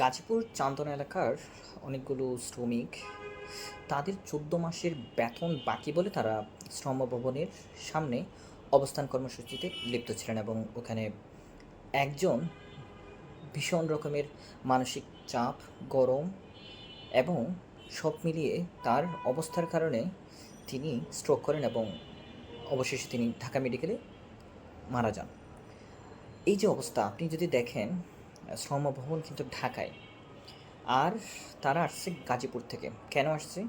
গাজীপুর চান্দনা এলাকার অনেকগুলো শ্রমিক, তাদের চোদ্দ মাসের বেতন বাকি বলে তারা শ্রম ভবনের সামনে অবস্থান কর্মসূচিতে লিপ্ত ছিলেন এবং ওখানে একজন ভীষণ রকমের মানসিক চাপ, গরম এবং সব মিলিয়ে তার অবস্থার কারণে তিনি স্ট্রোক করেন এবং অবশেষে তিনি ঢাকা মেডিকেলে মারা যান। এই যে অবস্থা, আপনি যদি দেখেন শ্রম ভবন কিন্তু ঢাকায়। আর তারা আসছে গাজীপুর থেকে। কেন আসছে?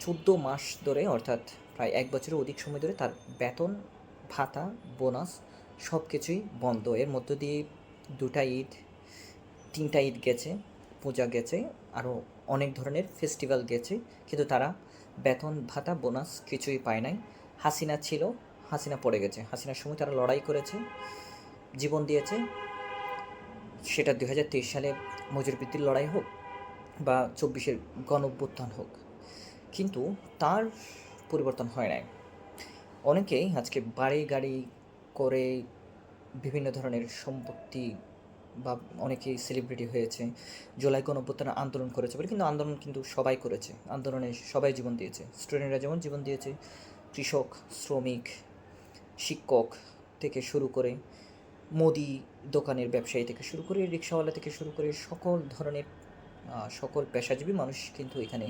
চোদ্দ মাস ধরে, অর্থাৎ প্রায় এক বছরের অধিক সময় ধরে তার বেতন, ভাতা, বোনাস সব কিছুই বন্ধ। এর মধ্য দিয়ে দুটা ঈদ, তিনটা ঈদ গেছে, পূজা গেছে, আরও অনেক ধরনের ফেস্টিভ্যাল গেছে, কিন্তু তারা বেতন, ভাতা, বোনাস কিছুই পায় নাই। হাসিনা ছিল, হাসিনা পড়ে গেছে। হাসিনার সময় তারা লড়াই করেছে, জীবন দিয়েছে। সেটা দুই হাজার তেইশ সালে মজুর বৃদ্ধির লড়াই হোক বা চব্বিশের গণ অভ্যুত্থান হোক। কিন্তু তার পরিবর্তন হয় নাই। অনেকেই আজকে বাড়ি গাড়ি করে বিভিন্ন ধরনের সম্পত্তি বা অনেকেই সেলিব্রিটি হয়েছে, জুলাই গণ অভ্যুত্থানে আন্দোলন করেছে বলে কিন্তু আন্দোলন কিন্তু সবাই করেছে। আন্দোলনে সবাই জীবন দিয়েছে। স্টুডেন্টরা যেমন জীবন দিয়েছে, কৃষক, শ্রমিক, শিক্ষক থেকে শুরু করে মুদি দোকানের ব্যবসায়ী থেকে শুরু করে, রিক্সাওয়ালা থেকে শুরু করে সকল ধরনের সকল পেশাজীবী মানুষ কিন্তু এখানে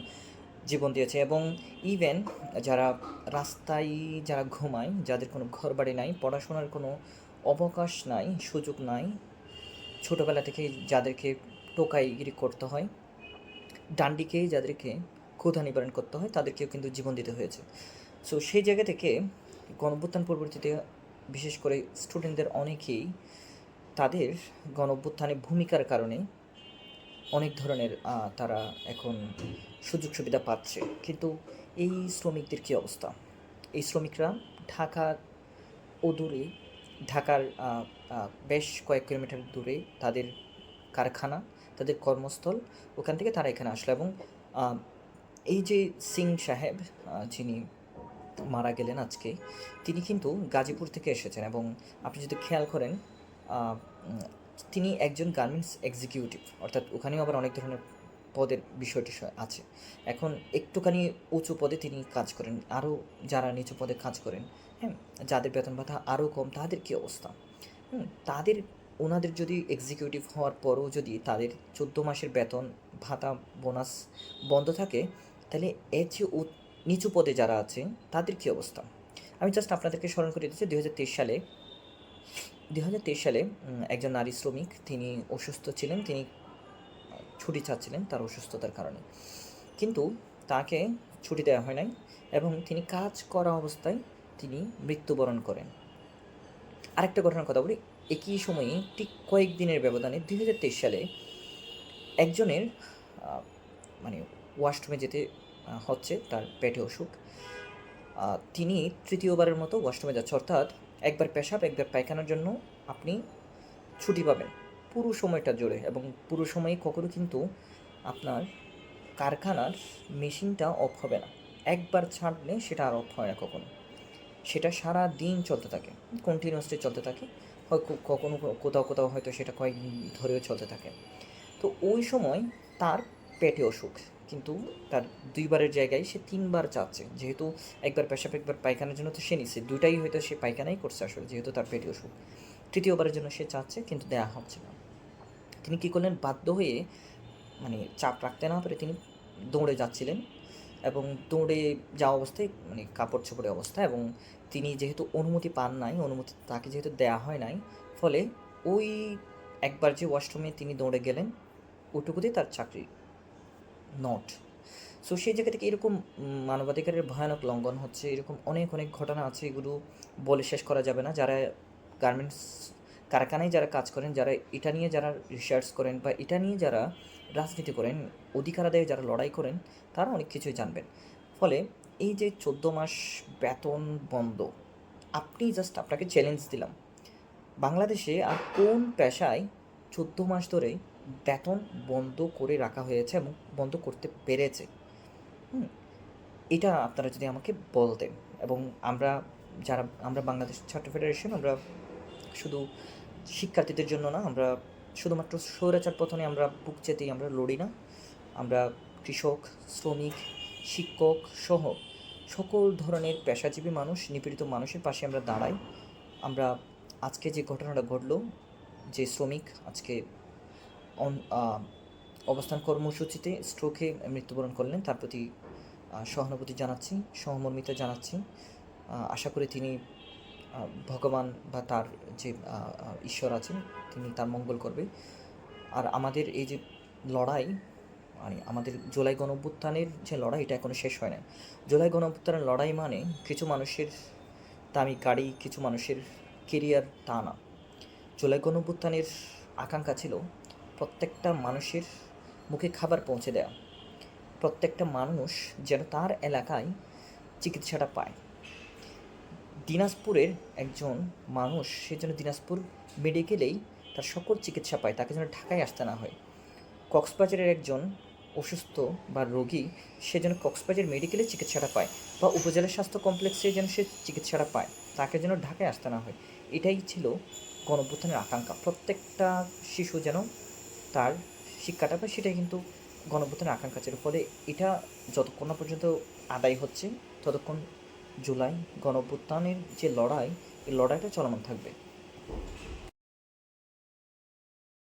জীবন দিয়েছে এবং ইভেন যারা রাস্তায় যারা ঘুমায়, যাদের কোনো ঘর বাড়ি নাই, পড়াশোনার কোনো অবকাশ নাই, সুযোগ নাই, ছোটোবেলা থেকে যাদেরকে টোকাইগিরি করতে হয়, ডান্ডিকে যাদেরকে ক্ষুধা নিবারণ করতে হয়, তাদেরকেও কিন্তু জীবন দিতে হয়েছে। সো সেই জায়গা থেকে গণঅভ্যুত্থান পরবর্তীতে বিশেষ করে স্টুডেন্টদের অনেকেই তাদের গণঅভ্যুত্থানে ভূমিকার কারণে অনেক ধরনের তারা এখন সুযোগ সুবিধা পাচ্ছে। কিন্তু এই শ্রমিকদের কী অবস্থা? এই শ্রমিকরা ঢাকার ও দূরে ঢাকার বেশ কয়েক কিলোমিটার দূরে তাদের কারখানা, তাদের কর্মস্থল, ওখান থেকে তারা এখানে আসলো এবং এই যে সিং সাহেব যিনি মারা গেলেন আজকে তিনি কিন্তু গাজীপুর থেকে এসেছেন এবং আপনি যদি খেয়াল করেন তিনি একজন গার্মেন্টস এক্সিকিউটিভ অর্থাৎ ওখানেও আবার অনেক ধরনের পদের বিষয়টি আছে। এখন একটুখানি উঁচু পদে তিনি কাজ করেন, আরও যারা নিচু পদে কাজ করেন হ্যাঁ যাদের বেতন ভাতা আরও কম, তাদের কী অবস্থা? হুম, তাদের, ওনাদের যদি এক্সিকিউটিভ হওয়ার পরও যদি তাদের চোদ্দ মাসের বেতন, ভাতা বোনাস বন্ধ থাকে, তাহলে এর উ- নিচু পদে যারা আছেন, তাদের কী অবস্থা? আমি জাস্ট আপনাদেরকে স্মরণ করে দিচ্ছি তেইশ সালে দুই হাজার তেইশ সালে একজন নারী শ্রমিক, তিনি অসুস্থ ছিলেন, তিনি ছুটি চাচ্ছিলেন তার অসুস্থতার কারণে। কিন্তু তাকে ছুটি দেওয়া হয় নাই এবং তিনি কাজ করা অবস্থায় তিনি মৃত্যুবরণ করেন। আরেকটা ঘটনার কথা বলি, একই সময়ে ঠিক কয়েকদিনের ব্যবধানে দুই হাজার তেইশ সালে একজনের মানে ওয়াশরুমে যেতে হচ্ছে তার পেটে অসুখ। তিনি তৃতীয়বারের মতো ওয়াশরুমে যাচ্ছে। অর্থাৎ একবার পেশাব, একবার পায়খানার জন্য আপনি ছুটি পাবেন। পুরো সময়টা জুড়ে এবং পুরো সময়ে কখনো কিন্তু আপনার কারখানার মেশিনটা অফ হবে না। একবার ছাড়লে সেটা আর অফ হয় না কখনো। সেটা সারা দিন চলতে থাকে কন্টিনিউয়াসলি চলতে থাকে। হয় কখনো কোথাও কোথাও হয়তো সেটা কয়েকদিন ধরেও চলতে থাকে। তো ওই সময় তার পেটে অসুখ। কিন্তু তার দুইবারের জায়গায় সে তিনবার চাচ্ছে। যেহেতু একবার পেশাব, একবার পায়খানার জন্য তো সে নিচ্ছে। দুটাই হয়তো সে পায়খানাই করছে আসলে, যেহেতু তার পেটে অসুখ। তৃতীয়বারের জন্য সে চাচ্ছে, কিন্তু দেয়া হচ্ছে না। তিনি কী করলেন? বাধ্য হয়ে মানে চাপ রাখতে না পারে তিনি দৌড়ে যাচ্ছিলেন এবং দৌড়ে যাওয়া অবস্থায় মানে কাপড় চোপড়ে অবস্থা এবং তিনি যেহেতু অনুমতি পান নাই, অনুমতি তাকে যেহেতু দেয়া হয় নাই, ফলে ওই একবার যে ওয়াশরুমে তিনি দৌড়ে গেলেন, ওটুকুতেই তার চাকরি নট সো সেই জায়গা থেকে এরকম মানবাধিকারের ভয়ানক লঙ্ঘন হচ্ছে, এরকম অনেক অনেক ঘটনা আছে, এগুলো বলে শেষ করা যাবে না। যারা গার্মেন্টস কারখানায় যারা কাজ করেন, যারা এটা নিয়ে যারা রিসার্চ করেন বা এটা নিয়ে যারা রাজনীতি করেন, অধিকার আদায়ে যারা লড়াই করেন, তারা অনেক কিছুই জানবেন। ফলে এই যে চোদ্দ মাস বেতন বন্ধ, আপনি জাস্ট আপনাকে চ্যালেঞ্জ দিলাম। বাংলাদেশে আর কোন পেশায় চোদ্দ মাস ধরে বেতন বন্ধ করে রাখা হয়েছে এবং বন্ধ করতে পেরেছে। হুম, এটা আপনারা যদি আমাকে বলতেন এবং আমরা যারা, আমরা বাংলাদেশ ছাত্র ফেডারেশন আমরা শুধু শিক্ষার্থীদের জন্য না, আমরা শুধুমাত্র স্বৈরাচার পথনে আমরা বুক চেতেই আমরা লড়ি না, আমরা কৃষক, শ্রমিক, শিক্ষক সহ সকল ধরনের পেশাজীবী মানুষ, নিপীড়িত মানুষের পাশে আমরা দাঁড়াই। আমরা আজকে যে ঘটনাটা ঘটলো, যে শ্রমিক আজকে অবস্থান কর্মসূচিতে স্ট্রোকে মৃত্যুবরণ করলেন। তার প্রতি সহানুভূতি জানাচ্ছি, সহমর্মিতা জানাচ্ছি। আশা করি তিনি ভগবান বা তার যে ঈশ্বর আছেন, তিনি তার মঙ্গল করবে। আর আমাদের এই যে লড়াই মানে আমাদের জুলাই গণঅভ্যুত্থানের যে লড়াই, এটা এখনও শেষ হয় না জুলাই গণঅভ্যুত্থানের লড়াই মানে কিছু মানুষের দামি গাড়ি, কিছু মানুষের কেরিয়ার তা না। জুলাই গণঅভ্যুত্থানের আকাঙ্ক্ষা ছিল প্রত্যেকটা মানুষের মুখে খাবার পৌঁছে দেওয়া। প্রত্যেকটা মানুষ যেন তার এলাকায় চিকিৎসাটা পায়। দিনাজপুরের একজন মানুষ, সে যেন দিনাজপুর মেডিকেলেই তার সকল চিকিৎসা পায়, তাকে যেন ঢাকায় আসতে না হয়। কক্সবাজারের একজন অসুস্থ বা রোগী, সে যেন কক্সবাজার মেডিকেলে চিকিৎসাটা পায় বা উপজেলা স্বাস্থ্য কমপ্লেক্সে যেন সে চিকিৎসাটা পায়, তাকে যেন ঢাকায় আসতে না হয়। এটাই ছিল গণঅভ্যুত্থানের আকাঙ্ক্ষা। প্রত্যেকটা শিশু যেন তার শিক্ষাটা পায় সেটাই কিন্তু গণঅভ্যুত্থানের আকাঙ্ক্ষা ছিল। ফলে এটা যতক্ষণ না পর্যন্ত আদায় হচ্ছে, ততক্ষণ জুলাই গণঅভ্যুত্থানের যে লড়াই, এই লড়াইটা চলমান থাকবে।